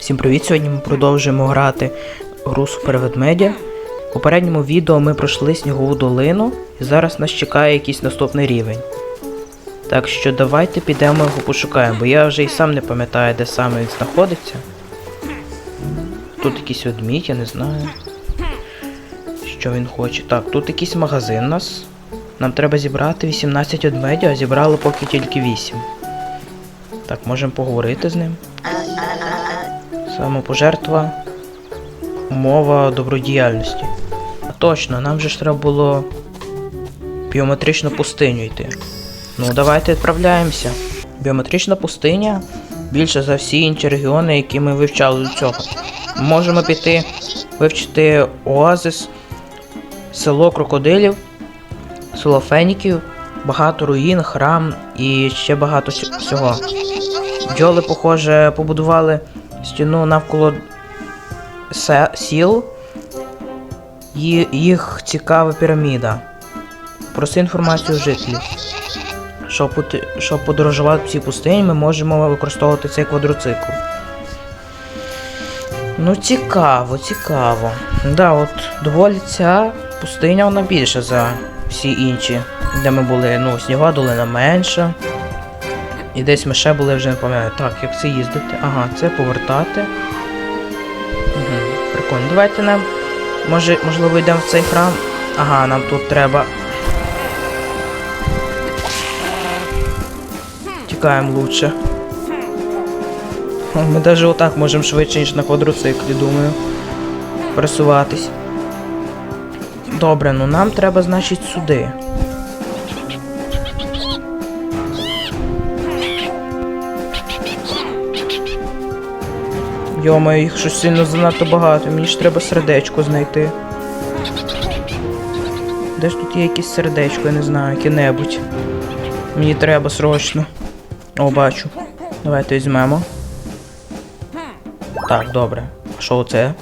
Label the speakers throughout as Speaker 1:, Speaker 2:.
Speaker 1: Всім привіт! Сьогодні ми продовжуємо грати гру Супер Ведмедя. У попередньому відео ми пройшли снігову долину, і зараз нас чекає якийсь наступний рівень. Так що давайте підемо його пошукаємо, бо я вже і сам не пам'ятаю, де саме він знаходиться. Тут якийсь ведмідь, я не знаю. Що він хоче. Так, тут якийсь магазин у нас. Нам треба зібрати 18 ведмедів, а зібрали поки тільки 8. Так, можемо поговорити з ним. Самопожертва. Умова добродіяльності. А точно, нам же ж треба було біометричну пустиню йти. Ну, давайте відправляємося. Біометрична пустиня більше за всі інші регіони, які ми вивчали до цього. Можемо піти вивчити оазис, село крокодилів, село феніків, багато руїн, храм і ще багато всього. Бджоли, похоже, побудували стіну навколо сіл. Їх цікава піраміда. Проси інформацію жителів. Щоб подорожувати в цій пустині, ми можемо використовувати цей квадроцикл. Ну, цікаво, цікаво. Да, от доволі ця пустиня вона більша за всі інші, де ми були. Ну, снігова долина менша. І десь ми ще були вже не пам'ятаю. Так, як це їздити? Ага, це повертати. Угу, прикольно. Давайте нам. Може, можливо, йдемо в цей храм. Ага, нам тут треба. Тікаємо лучше. Ми навіть отак можемо швидше, ніж на квадроциклі, думаю. Пересуватись. Добре, ну нам треба, значить, сюди. Йома, їх щось сильно занадто багато, мені ж треба сердечко знайти. Де ж тут є якесь сердечко, я не знаю, яке-небудь. Мені треба срочно. О, бачу. Давайте візьмемо. Так, добре. А що це?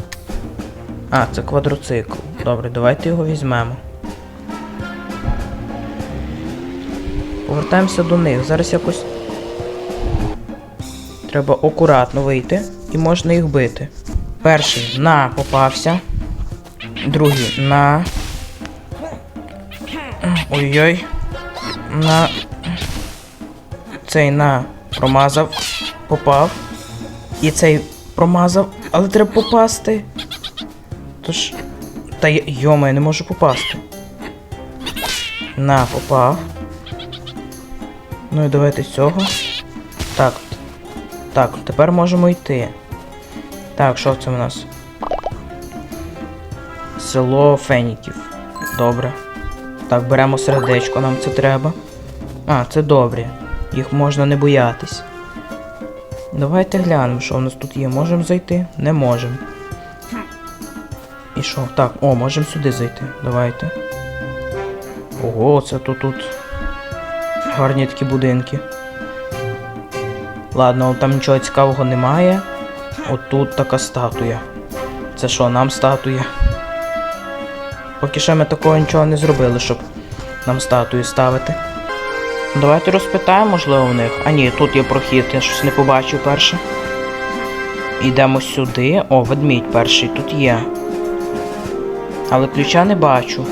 Speaker 1: А, це квадроцикл. Добре, давайте його візьмемо. Повертаємося до них. Зараз якось. Треба акуратно вийти і можна їх бити. Перший на попався. Другий на. Ой-ой. На. Цей на промазав. Попав. І цей промазав, але треба попасти. Тож. Та йома, я не можу попасти. На, попав. Ну і давайте цього. Так. Так, тепер можемо йти. Так, що це в нас? Село Феніків. Добре. Так, беремо сердечко, нам це треба. А, це добре. Їх можна не боятись. Давайте глянемо, що в нас тут є. Можемо зайти? Не можемо. І що? Так, о, можемо сюди зайти. Давайте. Ого, це тут тут. Гарні такі будинки. Ладно, там нічого цікавого немає. Отут така статуя. Це що, нам статуя? Поки що ми такого нічого не зробили, щоб нам статую ставити. Давайте розпитаємо, можливо, в них. А ні, тут є прохід, я щось не побачив перше. Йдемо сюди. О, ведмідь перший тут є. Але ключа не бачу.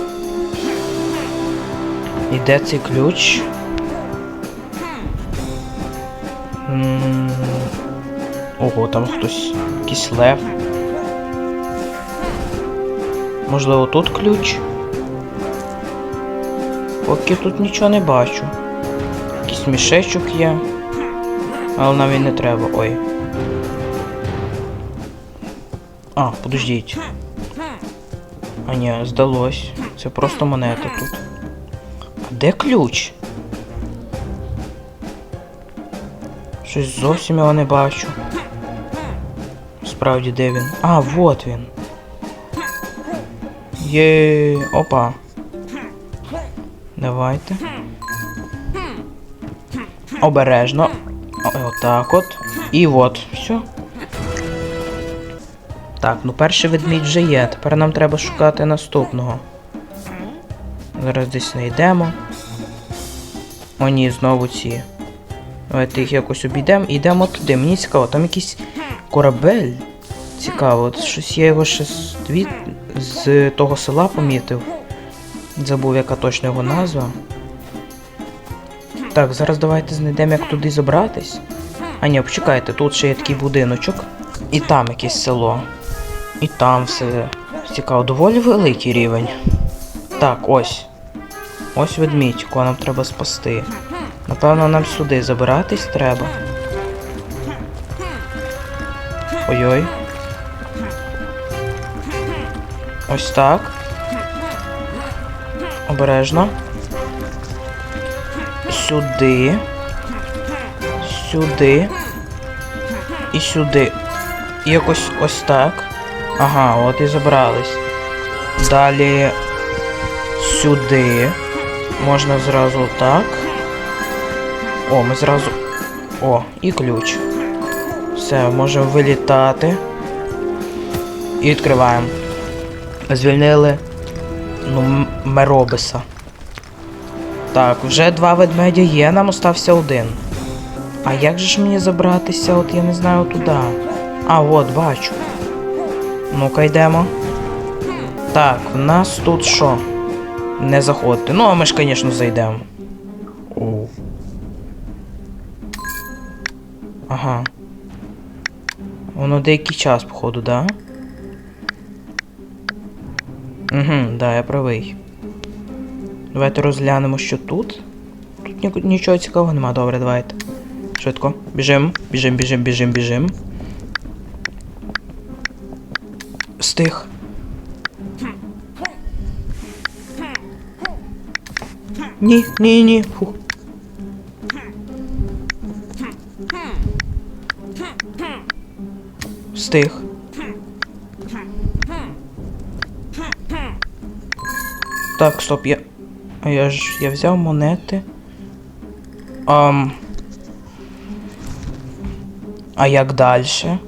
Speaker 1: І де цей ключ? Ого, там хтось. Якийсь лев. Можливо, тут ключ? Поки тут нічого не бачу. Якийсь мішечок є. Але нам він не треба. Ой. А, подождіть. А ні, здалось. Це просто монета тут. А де ключ? Щось зовсім його не бачу. Справді, де він? А, вот він. Є. Опа. Давайте. Обережно. Отак от. І от. Все. Так, ну перший ведмідь вже є. Тепер нам треба шукати наступного. Зараз десь знайдемо. О, ні, знову ці. Давайте їх якось обійдемо і йдемо туди. Мені цікаво, там якісь корабель. Цікаво, щось я його ще з, від... з того села помітив. Забув, яка точно його назва. Так, зараз давайте знайдемо, як туди забратись. А ні, почекайте, тут ще є такий будиночок. І там якесь село. І там все. Цікаво, доволі великий рівень. Так, ось. Ось ведмідь, якого нам треба спасти. Напевно, нам сюди забиратись треба. Ой-ой. Ось так. Обережно. Сюди. Сюди. І сюди. І якось ось так. Ага, от і забрались. Далі сюди. Можна зразу так. О, ми зразу. О, і ключ. Все, можемо вилітати. І відкриваємо. Звільнили. Ну, Меробиса. Так, вже два ведмедя є, нам остався один. А як же ж мені забратися? От я не знаю туди. А, от, бачу. Ну-ка йдемо. Так, в нас тут що? Не заходити. Ну, а ми ж, звісно, зайдемо. Оу. Ага. Воно деякий час, походу, да? Угу, да, я правий. Давайте розглянемо, що тут. Тут ні- нічого цікавого нема. Добре, давайте. Швидко. Біжим, біжим, біжим, біжим, біжим. Стих. Ні, ні, ні. Фух. Стих. Так, стоп, я. А я ж. Я взяв монети. Ам. А як дальше?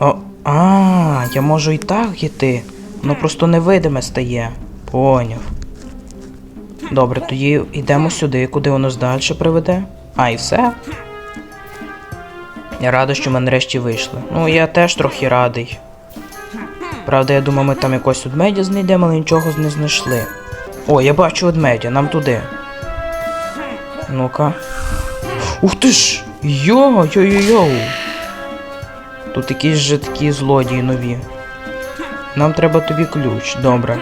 Speaker 1: О, а, я можу і так йти. Воно просто невидиме стає. Поняв. Добре, тоді йдемо сюди, куди воно далі приведе. А, і все. Я радий, що ми нарешті вийшли. Ну, я теж трохи радий. Правда, я думав, ми там якось ведмедя знайдемо, але нічого не знайшли. О, я бачу ведмедя, нам туди. Ну-ка. Ух ти ж! Йо, йо-йо-йо! Тут якісь же такі злодії нові. Нам треба тобі ключ, добре.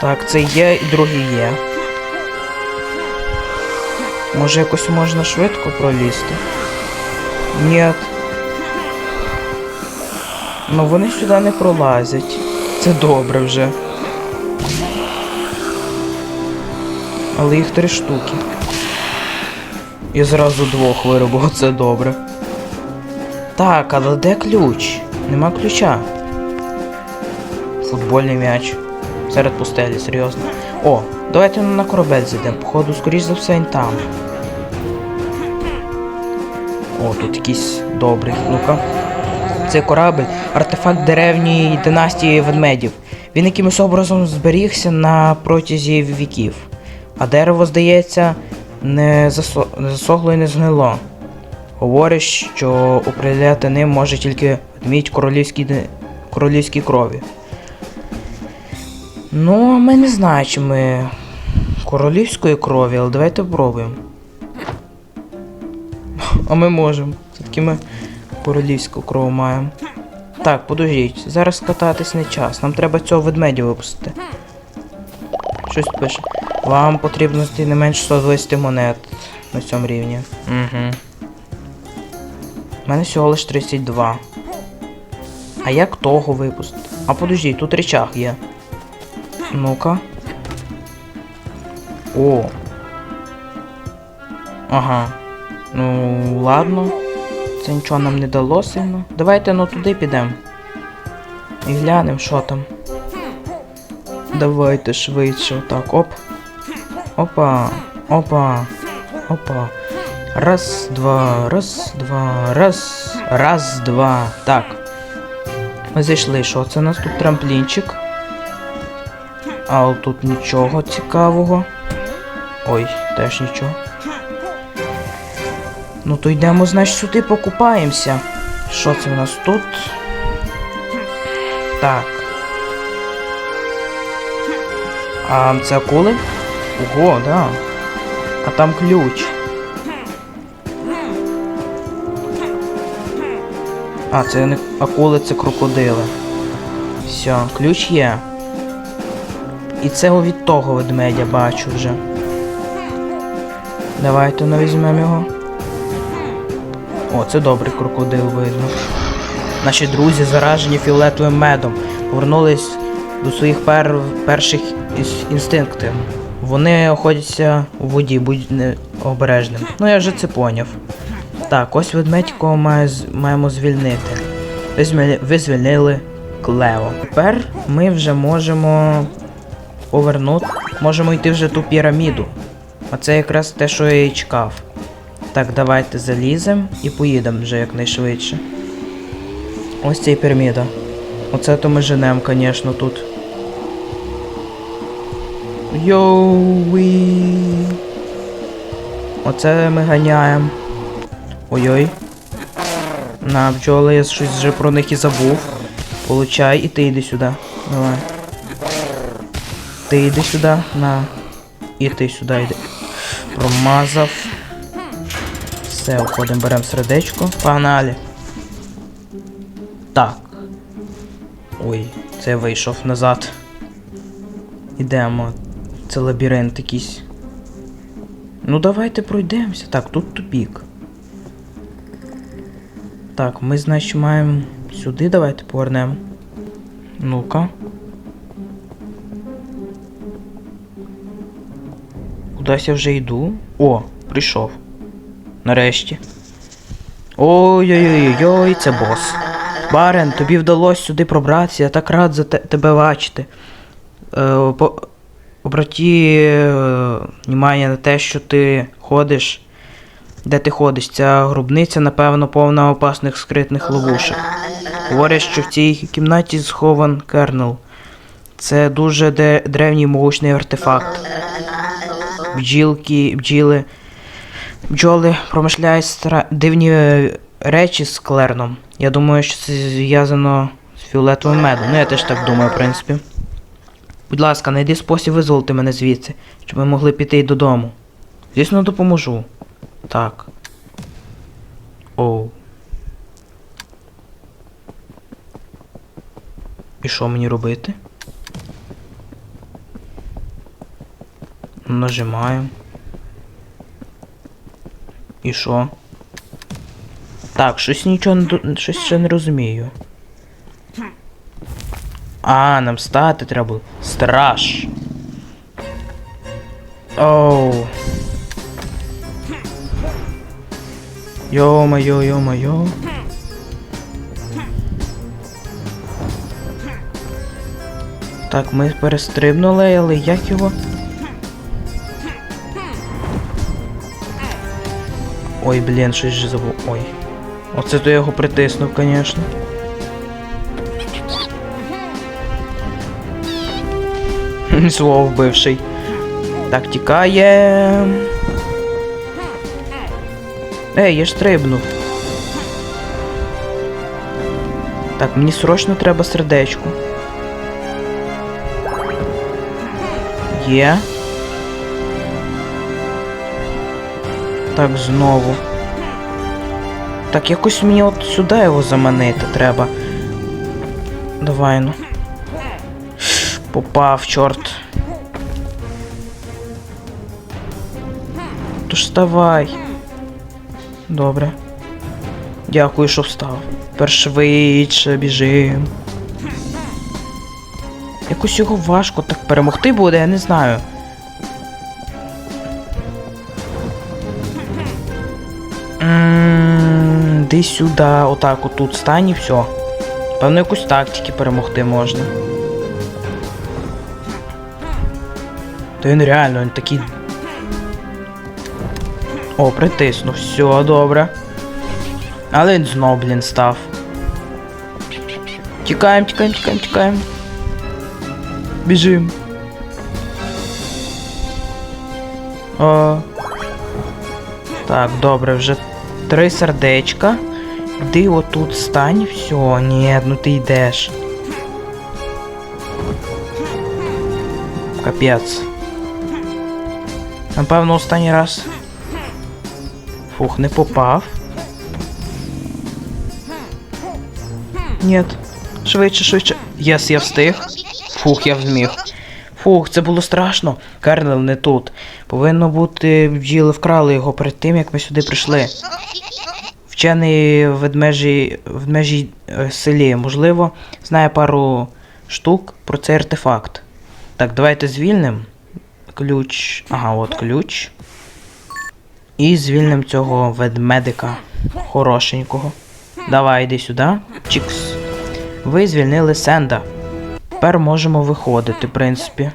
Speaker 1: Так, це є і другий є. Може якось можна швидко пролізти? Ні. Ну вони сюди не пролазять. Це добре вже. Але їх три штуки. І зразу двох виробив, це добре. Так, але де ключ? Нема ключа. Футбольний м'яч. Серед пустелі, серйозно. О, давайте на корабель зайдемо. Походу, скоріш за все, він там. О, тут якийсь добрий. Ну-ка. Це корабль, артефакт древньої династії ведмедів. Він якимось образом зберігся на протязі віків. А дерево, здається, не засохло і не згнило. Говорить, що управляти ним може тільки ведмідь королівській, королівській крові. Ну, ми не знаємо, чи ми королівської крові, але давайте спробуємо. А ми можемо. Все-таки ми королівську кров маємо. Так, подождіть, зараз кататись не час. Нам треба цього ведмедя випустити. Щось пише. Вам потрібно знайти не менше 120 монет на цьому рівні. Угу. У мене всього лиш 32. А як того випустити? А подождіть, тут речах є. Ну-ка. О. Ага. Ну, ладно. Це нічого нам не дало сильно. Давайте ну туди підемо. І глянемо, що там. Давайте швидше. Так, оп. Опа. Опа. Опа. Раз, два, раз, два, раз, раз, два. Так. Ми зайшли. Що це у нас тут трамплінчик? А тут нічого цікавого. Ой, теж нічого. Ну то йдемо, значить, сюди покупаємося. Що це у нас тут? Так. А це акули? Ого, да. А там ключ. А, це не акули, це крокодили. Все, ключ є. І це від того ведмедя бачу вже. Давайте ну, візьмемо його. О, це добрий крокодил видно. Наші друзі, заражені фіолетовим медом, повернулись до своїх пер... перших інстинктів. Вони охотяться у воді, будь не обережним. Ну я вже це поняв. Так, ось ведмедь, якого має, маємо звільнити. Ви, змі- ви звільнили Клео. Тепер ми вже можемо повернути. Можемо йти вже ту піраміду. А це якраз те, що я і чекав. Так, давайте заліземо і поїдемо вже якнайшвидше. Ось ця і піраміда. Оце то ми женемо, звісно, тут. Йоуі. Оце ми ганяємо. Ой-ой. На, бджоли, я щось вже про них і забув. Получай, і ти йди сюди. Давай. Ти йди сюди, на. І ти сюди йди. Промазав. Все, уходимо, беремо сердечко. Погнали. Так. Ой, це вийшов назад. Ідемо. Це лабіринт якийсь. Ну давайте пройдемося. Так, тут тупік. Так, ми, значить, маємо сюди давайте повернемо. Ну-ка. Кудись я вже йду. О, прийшов. Нарешті. Ой-ой-ой, це бос. Барен, тобі вдалося сюди пробратися, я так рад за те- тебе бачити. Е, по... Обраті е, на те, що ти ходиш. Де ти ходиш? Ця гробниця, напевно, повна опасних скритних ловушок. Говорять, що в цій кімнаті схован кернел. Це дуже де- древній могучний артефакт. Бджілки, бджіли. Бджоли промишляють стра... дивні е, речі з клерном. Я думаю, що це зв'язано з фіолетовим медом. Ну, я теж так думаю, в принципі. Будь ласка, знайди спосіб визволити мене звідси, щоб ми могли піти додому. Звісно, допоможу. Так. Оу. І що мені робити? Нажимаємо. І що? Так, щось нічого щось ще не розумію. А, нам стати треба. Страж. Оу. Йо-моє, йо-моє. Так, ми перестрибнули, але як його? Ой, блін, щось же забув. Ой. Оце то я його притиснув, звісно. Слово вбивший. Так, тікає. Ей, я ж стрибнув. Так, мені срочно треба сердечко. Є. Так, знову. Так, якось мені от сюди його заманити треба. Давай ну. Попав, чорт. Тож вставай. Добре. Дякую, що встав. Тепер швидше біжим. Якось його важко так перемогти буде, я не знаю. Іди сюди, отак отут стань і все. Певно, якусь тактики перемогти можна. Та він реально він такий. О, притиснув, все, добре. Але він знов, блін, став. Тікаємо, тікаємо, тікаємо, тікаємо. Біжим. А... Так, добре, вже три сердечка. Іди отут стань, все, ні, ну ти йдеш. Капець. Напевно, останній раз. Фух, не попав. Ні. Швидше, швидше. Єс, я встиг. Фух, я зміг. Фух, це було страшно. Кернел не тут. Повинно бути бджіли вкрали його перед тим, як ми сюди прийшли. Вчений в ведмежій, ведмежій е, селі, можливо, знає пару штук про цей артефакт. Так, давайте звільнимо. Ключ. Ага, от ключ. І звільнимо цього ведмедика хорошенького. Давай, йди сюди. Чікс. Ви звільнили Сенда. Тепер можемо виходити, в принципі.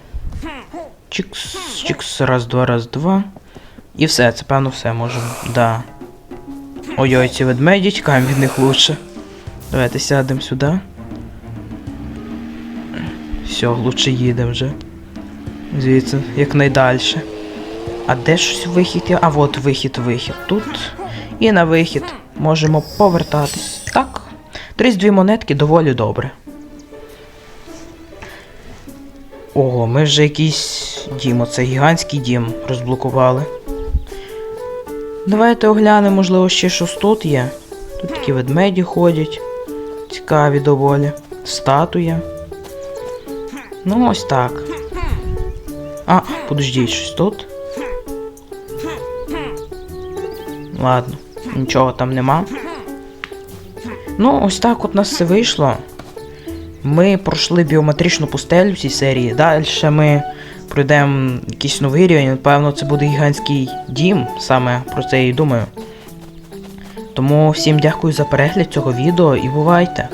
Speaker 1: Чікс, чікс, раз, два, раз, два. І все, це певно все можемо. Да. Ой-ой, ці ведмеді, чекаємо від них лучше. Давайте сядемо сюди. Все, лучше їдемо вже. Звідси, якнайдальше. А де ж вихід? А от вихід, вихід. Тут. І на вихід можемо повертатись. Так. 32 монетки доволі добре. Ого, ми вже якийсь дім, оце гігантський дім розблокували. Давайте оглянемо, можливо, ще щось тут є. Тут такі ведмеді ходять. Цікаві доволі. Статуя. Ну, ось так. А, подождіть, щось тут. Ладно, нічого там нема. Ну, ось так от нас все вийшло. Ми пройшли біометричну пустелю в цій серії. Далі ми пройдемо якийсь новий рівень. Напевно, це буде гігантський дім. Саме про це і думаю. Тому всім дякую за перегляд цього відео і бувайте!